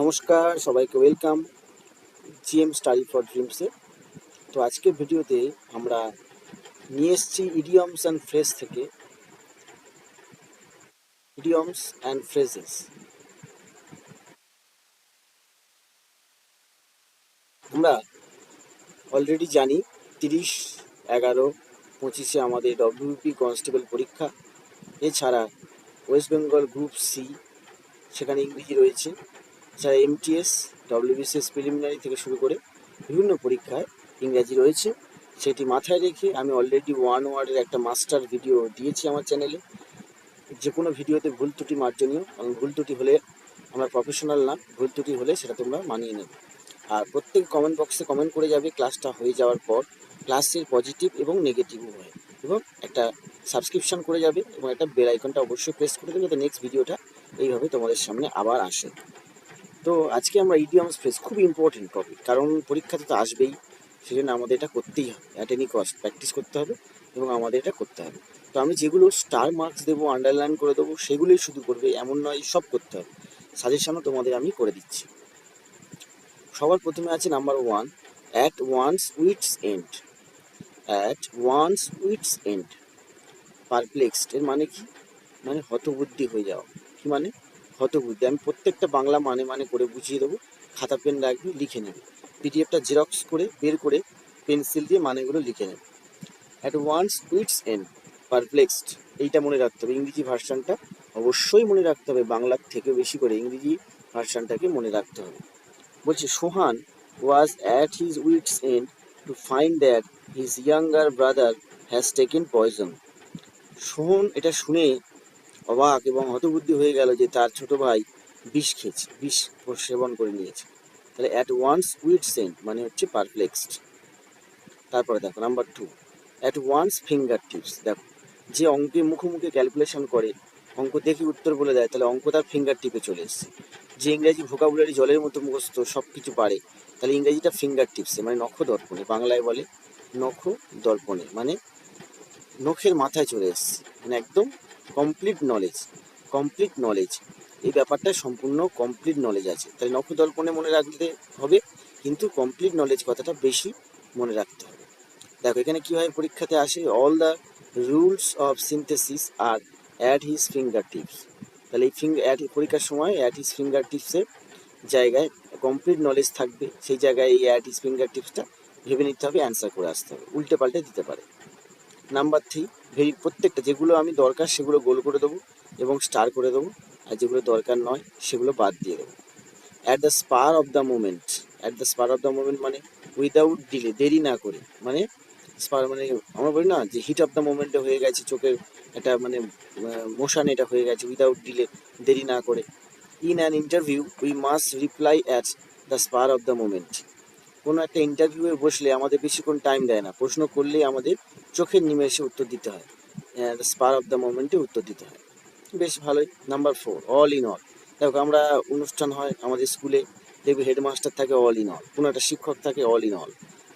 নমস্কার, সবাইকে welcome GM study for ড্রিমসে তো আজকের ভিডিওতে আমরা নিয়ে এসেছি ইডিয়মস অ্যান্ড ফ্রেজ থেকে। ইডিয়মস অ্যান্ড ফ্রেজেস আমরা অলরেডি জানি তিরিশ, এগারো, পঁচিশে আমাদের ডব্লিউপি কনস্টেবল পরীক্ষা। এছাড়া ওয়েস্ট বেঙ্গল গ্রুপ সি সেখানে ইংরেজি রয়েছে। এছাড়া এমটিএস ডব্লিউবিসিএস প্রিলিমিনারি থেকে শুরু করে বিভিন্ন পরীক্ষায় ইংরাজি রয়েছে। সেটি মাথায় রেখে আমি অলরেডি ওয়ান ওয়ার্ডের একটা মাস্টার ভিডিও দিয়েছি আমার চ্যানেলে যে কোনো ভিডিওতে ভুল ত্রুটি মার্জনীয় কারণ ভুল ত্রুটি হলে আমরা প্রফেশনাল না, ভুল ত্রুটি হলে সেটা তোমরা মানিয়ে নেবে। আর প্রত্যেক কমেন্ট বক্সে কমেন্ট করে যাবে ক্লাসটা হয়ে যাওয়ার পর ক্লাসের পজিটিভ এবং নেগেটিভ উভয়। এবং একটা সাবস্ক্রিপশন করে যাবে, এবং একটা বেল আইকনটা অবশ্যই প্রেস করে দেবে, যাতে নেক্সট ভিডিওটা এইভাবে তোমাদের সামনে আবার আসে। তো আজকে আমরা ইডিয়মস ফ্রেজ খুব ইম্পর্টেন্ট টপিক কারণ পরীক্ষাতে তো আসবেই, সেজন্য আমাদের এটা করতেই হবে অ্যাট এনি কস্ট প্র্যাকটিস করতে হবে এবং আমাদের এটা করতে হবে। তো আমি যেগুলো স্টার মার্কস দেবো আন্ডারলাইন করে দেবো, সেগুলোই শুধু করবে, এমন নয়, সব করতে হবে। সাজেশনও তোমাদের আমি করে দিচ্ছি। সবার প্রথমে আছে number one at one's wits end at one's wits end perplexed এর মানে কি? মানে হতবুদ্ধি হয়ে যাওয়া। কি মানে? হতবুদ্ধি আমি প্রত্যেকটা বাংলা মানে মানে করে বুঝিয়ে দেবো। খাতা পেন রাখবি, লিখে নেবে। পিডিএফটা জেরক্স করে, বের করে পেন্সিল দিয়ে মানেগুলো লিখে নেবে। At one's wits end perplexed এইটা মনে রাখতে হবে। ইংরেজি ভার্সানটা অবশ্যই মনে রাখতে হবে। বাংলার থেকে বেশি করে ইংরেজি ভার্সানটাকে মনে রাখতে হবে। বলছি, Sohan was at his wits end to find that his younger brother has taken poison Sohan এটা শুনে অবাক এবং হতবুদ্ধি হয়ে গেল যে তার ছোট ভাই বিষ খেয়েছে, বিষ সেবন করে নিয়েছে। তাহলে অ্যাট ওয়ান্স উইট সেন্ট মানে হচ্ছে পারপ্লেক্সড তারপরে দেখো number two at one's finger tips দেখো, যে অঙ্কে মুখে মুখে ক্যালকুলেশন করে, অঙ্ক দেখি উত্তর বলে দেয়, তাহলে অঙ্ক তার ফিঙ্গার টিপে চলে এসছে। যে ইংরাজি ভোকাবুলারি জলের মতো মুখস্থ সব কিছু পারে, তাহলে ইংরাজিটা ফিঙ্গার টিপসে মানে নখ দর্পণে, বাংলায় বলে নখ দর্পণে মানে নখের মাথায় চলে এসছে মানে একদম কমপ্লিট নলেজ কমপ্লিট নলেজ এই ব্যাপারটা সম্পূর্ণ কমপ্লিট নলেজ আছে। তাই নখদর্পণে মনে রাখতে হবে, কিন্তু কমপ্লিট নলেজ কথাটা বেশি মনে রাখতে হবে। দেখো, এখানে কীভাবে পরীক্ষাতে আসে? All the rules of synthesis R at his finger tips তাহলে এই ফিঙ্গার অ্যাড পরীক্ষার সময় অ্যাড হিজ ফিঙ্গার টিপসের জায়গায় কমপ্লিট নলেজ থাকবে। সেই জায়গায় এই অ্যাড হিজ ফিঙ্গার টিপসটা ভেবে নিতে হবে অ্যান্সার করে আসতে হবে। উল্টে পাল্টে দিতে পারে। নাম্বার থ্রি ভেরি প্রত্যেকটা যেগুলো আমি দরকার সেগুলো গোল করে দেবো এবং স্টার করে দেবো। আর যেগুলো দরকার নয়, সেগুলো বাদ দিয়ে দেবো। At the spur of the moment at the spur of the moment মানে উইদাউট ডিলে দেরি না করে। মানে স্পার মানে আমরা বলি না যে হিট অফ দ্য মোমেন্টে হয়ে গেছে চোখের একটা মানে মোশন এটা হয়ে গেছে উইদাউট ডিলে দেরি না করে। In an interview we must reply at the spur of the moment কোনো একটা ইন্টারভিউয়ে বসলে আমাদের বেশিক্ষণ টাইম দেয় না। প্রশ্ন করলেই আমাদের চোখের নিমেষে উত্তর দিতে হয়। স্পার অফ দ্য মোমেন্টে উত্তর দিতে হয়। বেশ ভালোই। Number four all in all দেখো, আমরা অনুষ্ঠান হয় আমাদের স্কুলে দেখবি হেডমাস্টার থাকে অল ইন অল কোনো একটা শিক্ষক থাকে অল ইন অল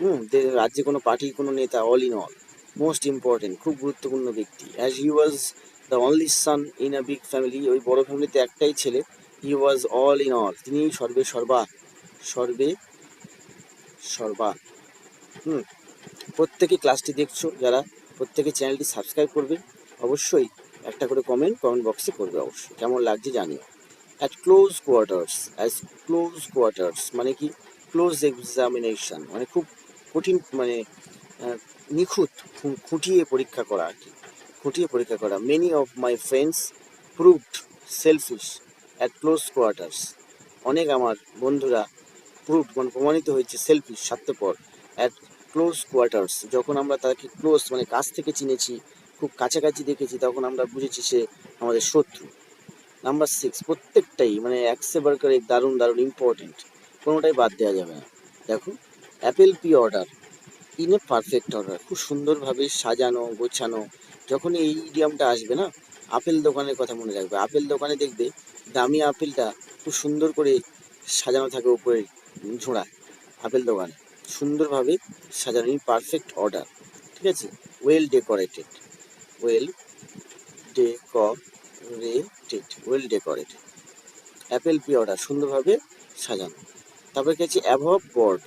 হুম রাজ্যে কোনো পার্টি কোনো নেতা all in all most important খুব গুরুত্বপূর্ণ ব্যক্তি। As he was the only son in a big family ওই বড় ফ্যামিলিতে একটাই ছেলে he was all in all তিনি সর্বে সর্বা, সর্বে সর্বা, হুম, প্রত্যেকে ক্লাসটি দেখছ, যারা প্রত্যেকে চ্যানেলটি সাবস্ক্রাইব করবে, অবশ্যই একটা করে কমেন্ট কমেন্ট বক্সে করবে অবশ্যই, কেমন লাগছে জানিও। At close quarters as close quarters মানে কি? ক্লোজ এক্সামিনেশন মানে খুব কঠিন মানে নিখুঁত খুঁটিয়ে পরীক্ষা করা আর কি। খুঁটিয়ে পরীক্ষা করা। Many of my friends proved selfish at close quarters অনেক আমার বন্ধুরা প্রুভড মানে প্রমাণিত হয়েছে সেলফিশ স্বার্থপর অ্যাট ক্লোজ কোয়ার্টার্স যখন আমরা তাকে ক্লোজ মানে কাছ থেকে চিনেছি, খুব কাছাকাছি দেখেছি, তখন আমরা বুঝেছি সে আমাদের শত্রু। নাম্বার সিক্স প্রত্যেকটাই মানে একসে বার্কারে দারুণ দারুণ ইম্পর্টেন্ট কোনোটাই বাদ দেওয়া যাবে না। দেখো apple pie order in a perfect order খুব সুন্দরভাবে সাজানো, গোছানো যখন এই ইডিয়ামটা আসবে না আপেল দোকানের কথা মনে রাখবে। আপেল দোকানে দেখবে, দামি আপেলটা খুব সুন্দর করে সাজানো থাকে উপরে ঝোড়া, আপেল দোকান। সুন্দরভাবে সাজানো পারফেক্ট অর্ডার ঠিক আছে? Well decorated well decorated well decorated apple pie order সুন্দরভাবে সাজানো। তারপরে কি আছে? Above board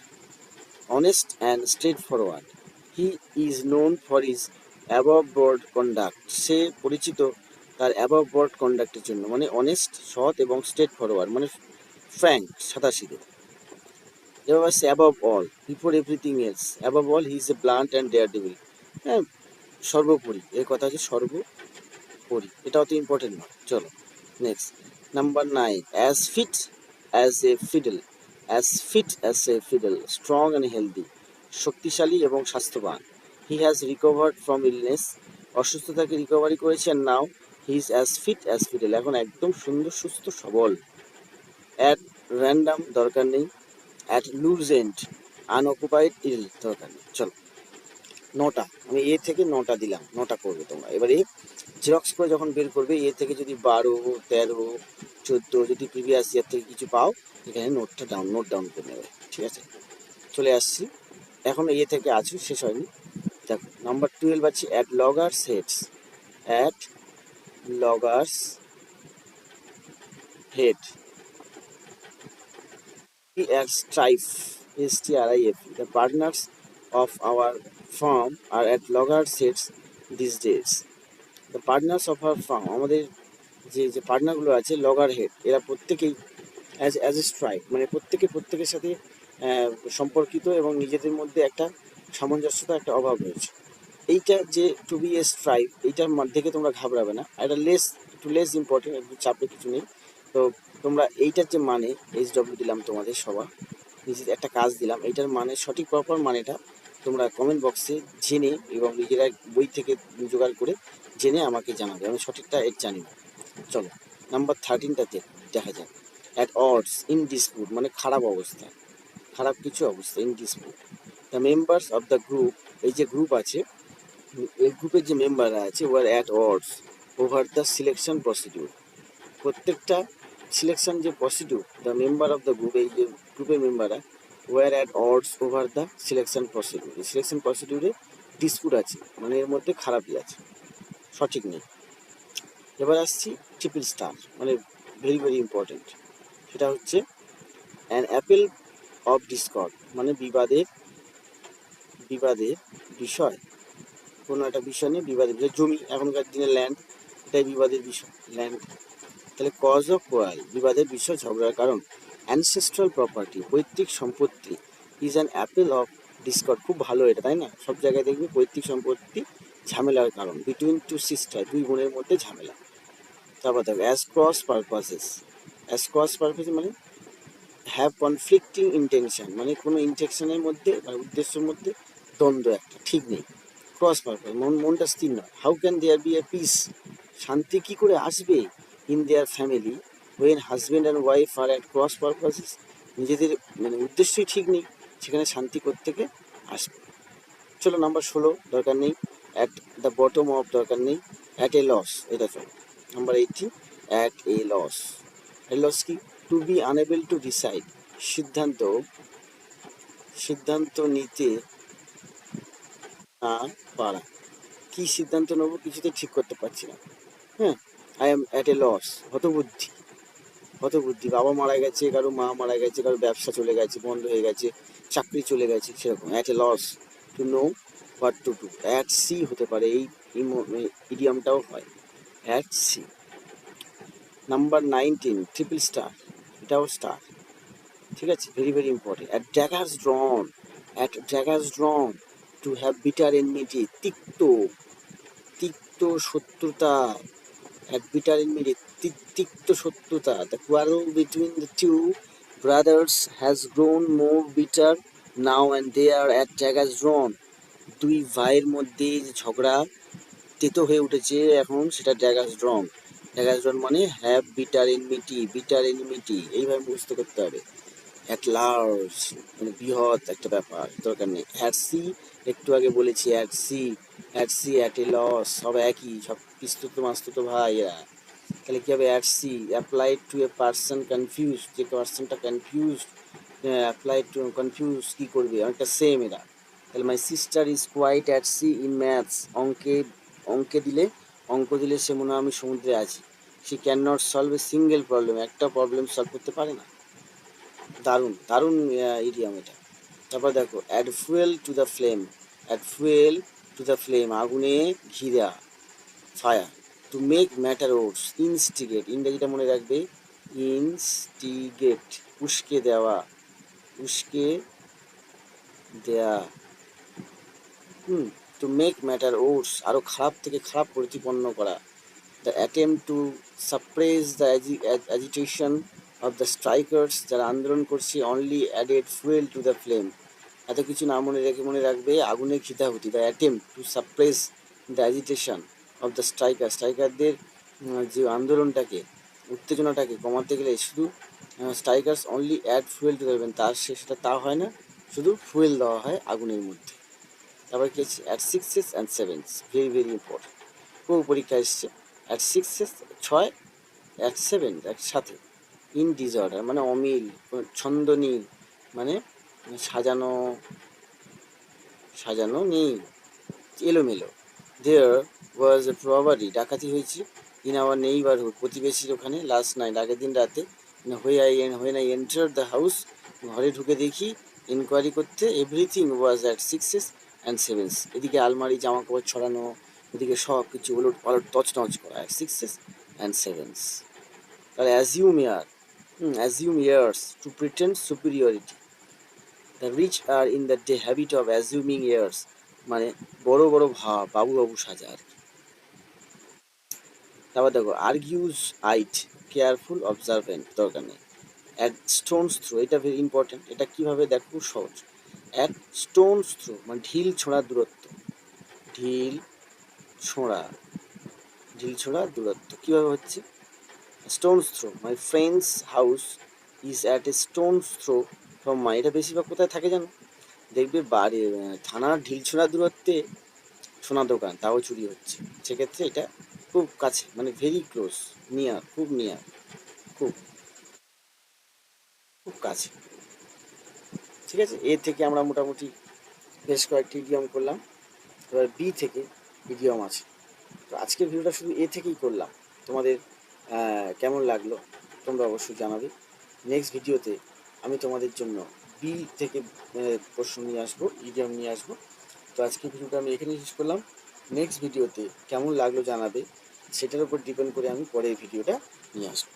honest and straightforward he is known for his above board conduct সে পরিচিত তার অ্যাভব বোর্ড কন্ডাক্টের জন্য। মানে অনেস্ট সৎ এবং স্ট্রেট ফরওয়ার্ড মানে ফ্র্যাঙ্ক সাদাসিধে। আসছে above all before everything else above all he is a blunt and daredevil হ্যাঁ সর্বোপরি। এর কথা হচ্ছে সর্বোপরি। এটা অত ইম্পর্টেন্ট নয় চলো next number nine as fit as a fiddle as fit as a fiddle strong and healthy শক্তিশালী এবং স্বাস্থ্যবান। He has recovered from illness অসুস্থ থেকে রিকভারি করেছে আর now he is as fit as fiddle এখন একদম সুন্দর, সুস্থ, সবল। অ্যাট র্যান্ডাম দরকার নেই। অ্যাট লুজেন্ট আনঅকুপাইড ইল দরকার নেই চলো। নটা, আমি এ থেকে নটা দিলাম, নটা করবে তোমরা। এবারে জেরক্স করে যখন বের করবে, এ থেকে যদি বারো, তেরো, চোদ্দ, যদি প্রিভিয়াস ইয়ার থেকে কিছু পাও, এখানে নোটটা ডাউন নোট ডাউন করে নেবে, ঠিক আছে? চলে আসছি। এখন এ থেকে আছো, শেষ হয়নি। দেখো নাম্বার টুয়েলভ আছে at loggerheads at loggerheads at Strife, S-T-R-I-F. The partners of our firm are at loggerheads these days. The partners of our firm, আমাদের যে যে পার্টনারগুলো আছে লগার হেড এরা প্রত্যেকেই অ্যাজ অ্যাজ এ স্ট্রাইক মানে প্রত্যেকে প্রত্যেকের সাথে সম্পর্কিত এবং নিজেদের মধ্যে একটা সামঞ্জস্যতা একটা অভাব রয়েছে এইটা যে টু বি এ স্ট্রাইক এইটার দেখে তোমরা ঘাবড়াবে না এটা লেস একটু লেস ইম্পর্টেন্ট একটু চাপে কিছু নেই তো তোমরা এইটার যে মানে এইচ ডব্লিউ দিলাম তোমাদের সবার নিজের একটা কাজ দিলাম, এইটার মানে সঠিক প্রপার মানেটা তোমরা কমেন্ট বক্সে জেনে এবং নিজেরা বই থেকে জোগাড় করে জেনে আমাকে জানাবে, আমি সঠিকটা এর জানি না। চলো নাম্বার থার্টিনটাতে দেখা যাক। অ্যাট অডস ইন ডিসপুট মানে খারাপ অবস্থা, খারাপ কিছু অবস্থা in dispute the members of the group এই যে গ্রুপ আছে, এই গ্রুপের যে মেম্বাররা আছে were at odds over the selection procedure প্রত্যেকটা সিলেকশন যে procedure the member of the group এই যে গ্রুপের মেম্বাররা were at odds over the selection procedure এই সিলেকশন প্রসিডিউরে ডিসপুট আছে মানে এর মধ্যে খারাপই আছে, সঠিক নেই। এবার আসছি ট্রিপল স্টার মানে ভেরি ভেরি ইম্পর্টেন্ট সেটা হচ্ছে অ্যান অ্যাপেল অফ ডিসকর্ড মানে বিবাদের বিবাদের বিষয়, কোনো একটা বিষয় নিয়ে বিবাদের বিষয় জমি, এখনকার দিনে ল্যান্ড এটাই বিবাদের বিষয় ল্যান্ড তাহলে কজ অফ কোয়াল বিবাদের বিষয় ঝগড়ার কারণ অ্যানসেস্ট্রাল প্রপার্টি পৈতৃক সম্পত্তি is an apple of discord খুব ভালো এটা, তাই না? সব জায়গায় দেখবি পৈতৃক সম্পত্তি ঝামেলার কারণ বিটুইন টু সিস্টার দুই বোনের মধ্যে ঝামেলা। তারপর দেখো at cross purposes at cross purpose মানে হ্যাভ কনফ্লিক্টিং ইন্টেনশন মানে কোনো ইন্টেনশনের মধ্যে বা উদ্দেশ্যের মধ্যে দ্বন্দ্ব একটা, ঠিক নেই। ক্রস পারপাস মন, মনটা স্থির নয়। How can there be a peace শান্তি কি করে আসবে? In their family when husband and wife are at cross purposes নিজেদের মানে উদ্দেশ্যই ঠিক নেই, সেখানে শান্তি থেকে আসবে। চলো নাম্বার ষোলো, দরকার নেই। অ্যাট দ্য বটম অফ দরকার নেই। অ্যাট এ লস এটা চলো। Number eighteen at a loss a loss কি? To be unable to decide সিদ্ধান্ত সিদ্ধান্ত নিতে না পারা। কী সিদ্ধান্ত নেব? কিছুতে ঠিক করতে পারছি না। হ্যাঁ? I am at a loss হতবুদ্ধি হতবুদ্ধি বাবা মারা গেছে, কারও মা মারা গেছে, কারও ব্যবসা চলে গেছে, বন্ধ হয়ে গেছে, চাকরি চলে গেছে, সেরকম। At a loss to know what to do at sea হতে পারে, এই ইডিয়ামটাও হয়। At sea number nineteen triple star এটাও স্টার ঠিক আছে? Very very important at daggers drawn at daggers drawn to have bitter enmity তিক্ত। তিক্ত শত্রুতা। অ্যাট বিটার তিক্ত শত্রুতা the quarrel between the two brothers has grown more bitter now and they are at daggers drawn দুই ভাইয়ের মধ্যে ঝগড়া তেতো হয়ে উঠেছে এখন সেটা ড্যাগাস ড্রন ড্যাগাস ড্রন মানে have bitter enmity bitter enmity এইভাবে মুখস্থ করতে হবে। অ্যাট লার্জ মানে বৃহৎ একটা ব্যাপার। দরকার নেই অ্যাট সি একটু আগে বলেছি at sea at sea at a loss সব একই, সব পিস্তুত মাস্তুত ভাই এরা। তাহলে কি হবে? At sea applied to a person confuse যে পার্সনটা কনফিউজ অ্যাপ্লাইড টু কনফিউজ কী করবে? অনেকটা সেম এরা। তাহলে my sister is quite at sea in maths অঙ্কে অঙ্কে দিলে, অঙ্ক দিলে সে মনে হয় আমি সমুদ্রে আছি। সে can not solve a single problem একটা প্রবলেম সলভ করতে পারে না। দারুণ দারুণ ইডিয়াম এটা। তারপর দেখো add fuel to the flame add fuel to the flame আগুনে ঘিরা fire to make matters worse instigate ইংরেজিটা মনে রাখবে ইনস্টিগেট উস্কে দেওয়া, উস্কে দেয়া, হুম টু মেক ম্যাটার ওটস আরও খারাপ থেকে খারাপ প্রতিপন্ন করা the attempt to suppress the agitation of the strikers যারা আন্দোলন করছে only added fuel to the flame এত কিছু না মনে রেখে মনে রাখবে আগুনের খিতাহুতি the attempt to suppress the agitation of the striker স্ট্রাইকারদের যে আন্দোলনটাকে, উত্তেজনাটাকে কমাতে গেলে শুধু strikers only add fuel to দেবেন তার সেটা তা হয় না, শুধু ফুয়েল দেওয়া হয় আগুনের মধ্যে। তারপর কি আছে? At sixes and sevens very very important খুব পরীক্ষা এসছে। অ্যাট সিক্সেস ছয় অ্যাট সেভেন একসাথে ইন ডিসঅর্ডার মানে অমিল কোনো ছন্দ নেই মানে সাজানো সাজানো নেই, এলোমেলো। দেয়ার ওয়াজ এ প্রবারি ডাকাতি হয়েছে ইন আওয়ার নেইবারহুড প্রতিবেশীর ওখানে লাস্ট নাইট আগের দিন রাতে হয়ে I when I enter the house ঘরে ঢুকে দেখি ইনকোয়ারি করতে everything was at sixes and sevens এদিকে আলমারি জামা কাপড় ছড়ানো, এদিকে সব কিছু ওলট পালট, তছনছ করা সিক্সেস অ্যান্ড সেভেন্স তাহলে assume airs assume airs to pretend superiority the rich are in the day habit of assuming airs মানে বড় বড় ভাব, বাবু বাবু সাজা আর তারপর দেখো আর্গিউজ আইট কেয়ারফুল অবজারভেন্ট দরকার নেই। অ্যাট স্টোনস থ্রো এটা ভেরি ইম্পর্টেন্ট এটা কীভাবে দেখো খুব সহজ। অ্যাট স্টোনস থ্রো মানে ঢিল ছোঁড়ার দূরত্ব। ঢিল ছোঁড়া। ঢিল ছোঁড়ার দূরত্ব। কীভাবে হচ্ছে? Stone's throw my friend's house is at a stone's throw from my এটা বেশিরভাগ কোথায় থাকে জানো? দেখবে বাড়ি থানার ঢিল ছোঁড়ার দূরত্বে সোনা দোকান, তাও চুরি হচ্ছে। সেক্ষেত্রে এটা খুব কাছে মানে ভেরি ক্লোজ নিয়ার খুব নিয়ার খুব খুব কাছে। ঠিক আছে? এ থেকে আমরা মোটামুটি বেশ কয়েকটি ইডিয়ম করলাম। এবার বি থেকে ইডিয়ম আছে। তো আজকের ভিডিওটা শুধু এ থেকেই করলাম। তোমাদের কেমন লাগল? তোমরা অবশ্যই জানাবে। নেক্সট ভিডিওতে আমি তোমাদের জন্য বি থেকে প্রশ্ন নিয়ে আসব ইডিয়াম নিয়ে আসব। তো আজকের ভিডিওটা আমি এখানেই শেষ করলাম। নেক্সট ভিডিওতে কেমন লাগল জানাবে, সেটার উপর ডিপেন্ড করে আমি পরে ভিডিওটা নিয়ে আসব।